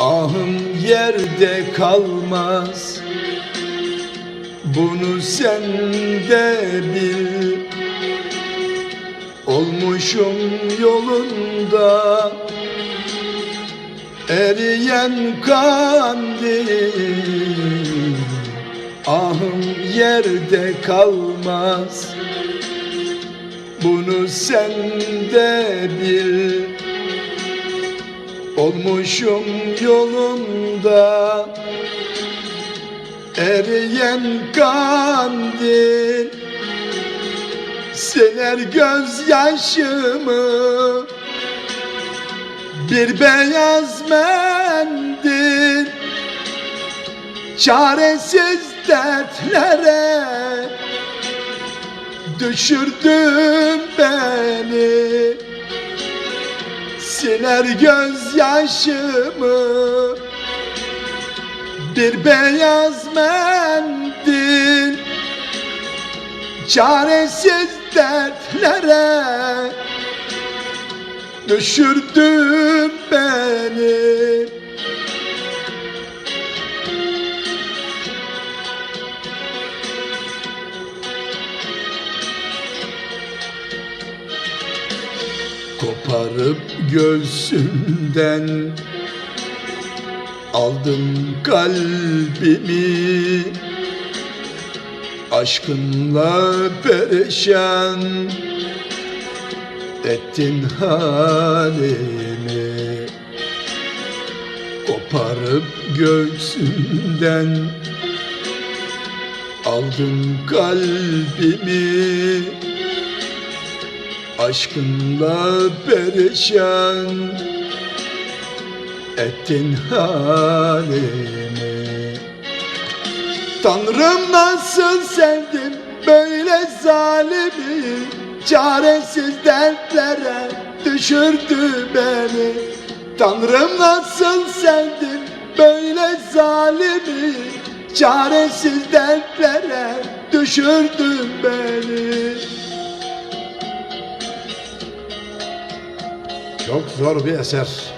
Ahım yerde kalmaz. Bunu sen de bil. Olmuşum yolunda. Eriyen kandil. Ahım yerde kalmaz. Bunu sen de bil Olmuşum yolunda Eriyen kandil. Siler gözyaşımı Bir beyaz mendil. Çaresiz dertlere Düşürdün beni Siler gözyaşımı. Bir beyaz mendil. Çaresiz dertlere Düşürdün beni Koparıp göğsümden. Aldın kalbimi. Aşkınla perişan Ettin halimi. Koparıp göğsümden. Aldın kalbimi Aşkınla perişan ettin halimi. Tanrım nasıl sevdim böyle zalimi Çaresiz dertlere düşürdü beni. Tanrım nasıl sevdim böyle zalimi Çaresiz dertlere düşürdün beni Çok zor bir eser.